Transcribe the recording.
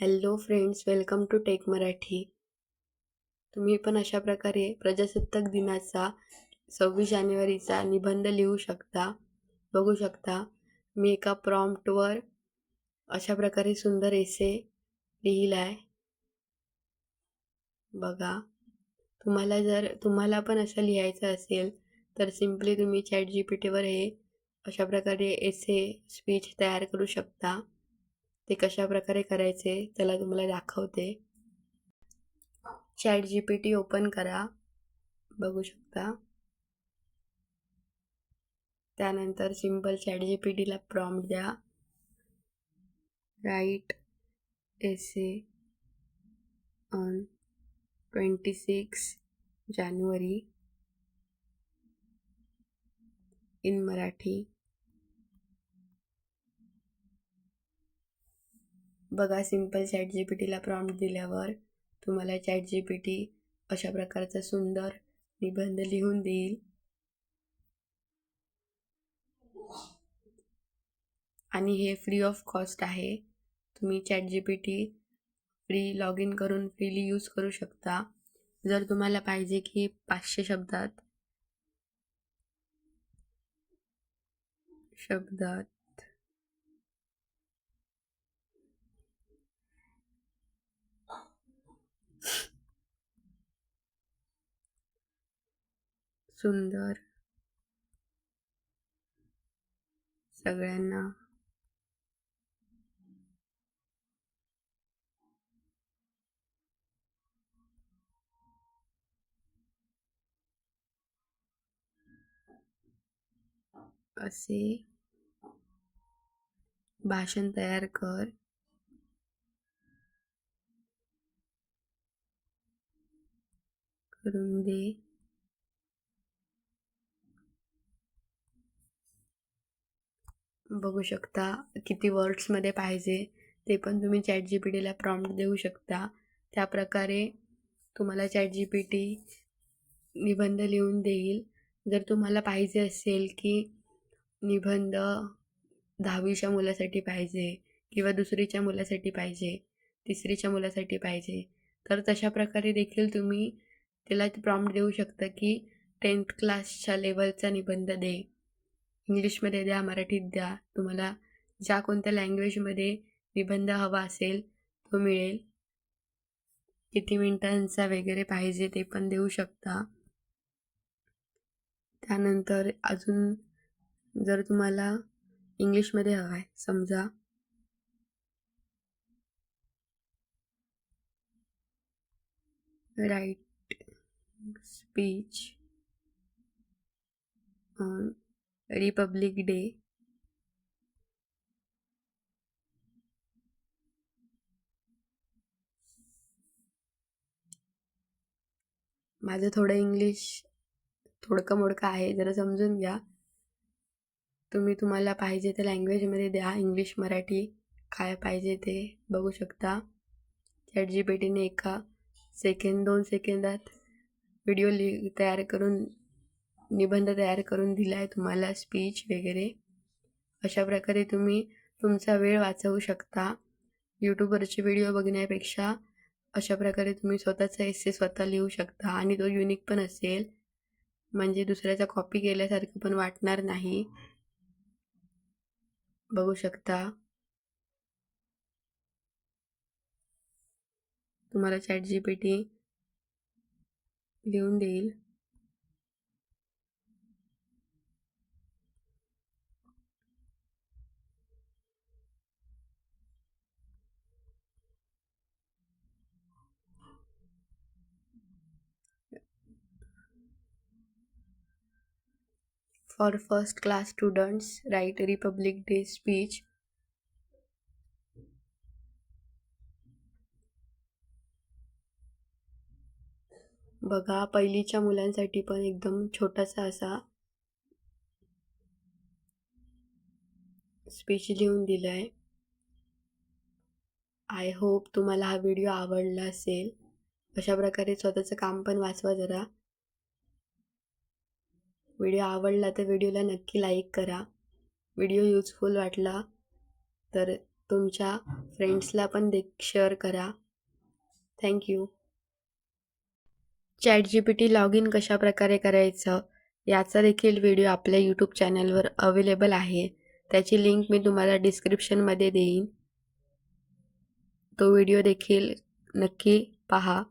Hello friends welcome to tech Marathi तुम्ही पण अशा प्रकारे प्रजासत्ताक दिनाचा सव्वीस जानेवारीचा निबंध लिहू शकता बघू शकता. मी एका प्रॉम्प्टवर अशा प्रकारे सुंदर एसे लिहिला आहे. बघा तुम्हाला जर तुम्हाला पण असं लिहायचं असेल तर सिम्पली तुम्ही चॅट जी पी टीवर हे अशा प्रकारे एसे स्पीच तयार करू शकता. ते कशा प्रकारे करायचे त्याला तुम्हाला दाखवते. Chat G P T open करा. बघू शकता. त्यानंतर सिंपल चॅट जी पी टीला प्रॉम्प्ट द्या. Write essay on twenty six January in Marathi बघा सिंपल चॅट जी पी टीला प्रॉम्प्ट दिल्यावर तुम्हाला चॅट जी पी टी अशा प्रकारचा सुंदर निबंध लिहून देईल. आणि हे फ्री ऑफ कॉस्ट आहे. तुम्ही chat G P T free log in करून फ्रीली यूज करू शकता. जर तुम्हाला पाहिजे की पाचशे शब्दात शब्दात सुंदर सगळ्यांना. असे भाषण तयार कर. करून दे. बघू शकता किती वर्ड्समध्ये पाहिजे ते पण तुम्ही चॅट जी पी टीला प्रॉम्प्ट देऊ शकता. त्या प्रकारे तुम्हाला चॅट जी पी टी निबंध लिहून देईल. जर तुम्हाला पाहिजे असेल की निबंध दहावीच्या मुलासाठी पाहिजे किंवा दुसरीच्या मुलासाठी पाहिजे तिसरीच्या मुलासाठी पाहिजे तर तशा प्रकारे देखील तुम्ही त्याला प्रॉम्प्ट देऊ शकता की टेन्थ क्लासच्या लेवलचा निबंध दे. इंग्लिशमध्ये द्या मराठीत द्या. तुम्हाला ज्या कोणत्या लँग्वेजमध्ये निबंध हवा असेल तो मिळेल. किती मिनटांचा वगैरे पाहिजे ते पण देऊ शकता. त्यानंतर अजून जर तुम्हाला इंग्लिशमध्ये हवा आहे समजा. Write speech. On republic day. माझं थोडं इंग्लिश थोडकं मोडकं आहे जरा समजून घ्या. तुम्ही तुम्हाला पाहिजे त्या लँग्वेजमध्ये द्या. इंग्लिश मराठी काय पाहिजे ते बघू शकता. चॅट जी पी टीने एका सेकंड दोन सेकंदात व्हिडिओ लि तयार करून निबंध तयार करून दिला आहे तुम्हाला स्पीच वगैरे. अशा प्रकारे तुम्ही तुमचा वेळ वाचवू शकता. यूट्यूबवरचे व्हिडिओ बघण्यापेक्षा अशा प्रकारे तुम्ही स्वतःचा एस्से स्वतः लिहू शकता आणि तो युनिक पण असेल. म्हणजे दुसऱ्याचा कॉपी केल्यासारखं पण वाटणार नाही. बघू शकता. तुम्हाला चॅट जी पी टी लिहून देईल. For first class students write republic day speech बघा पहिलीच्या मुलांसाठी पण एकदम छोटासा असा स्पीच लिहून दिलं आहे आय होप तुम्हाला हा व्हिडिओ आवडला असेल. अशा प्रकारे स्वतःचं काम पण वाचवा जरा. व्हिडिओ आवडला तर व्हिडिओला नक्की लाईक करा. व्हिडिओ यूजफुल वाटला तर तुमच्या फ्रेंड्सला पण दे शेअर करा. Thank you chat G P T log in कशाप्रकारे करायचं याचा देखील व्हिडिओ आपल्या यूट्यूब चॅनलवर अवेलेबल आहे. त्याची लिंक मी तुम्हाला डिस्क्रिप्शनमध्ये देईन. तो व्हिडिओ देखील नक्की पहा.